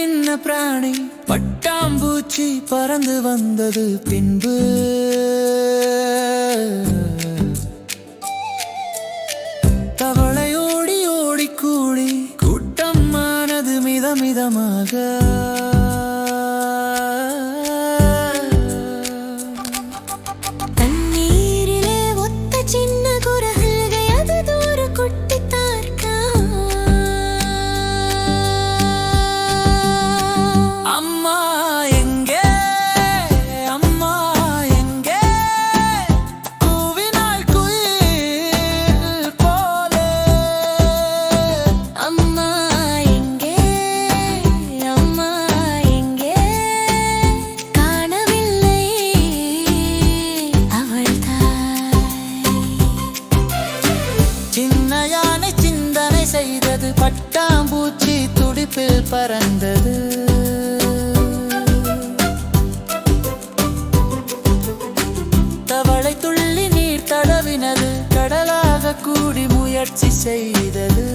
சின்ன பிராணி பட்டாம்பூச்சி பறந்து வந்தது பின்பு. தவளை ஓடி ஓடி கூடி கூட்டமானது மிதமிதமாக. செய்தது பட்டாம்பூச்சி துடிப்பில் பறந்தது. தவளை துள்ளி நீர் தடவினது கடலாக கூடி முயற்சி செய்தது.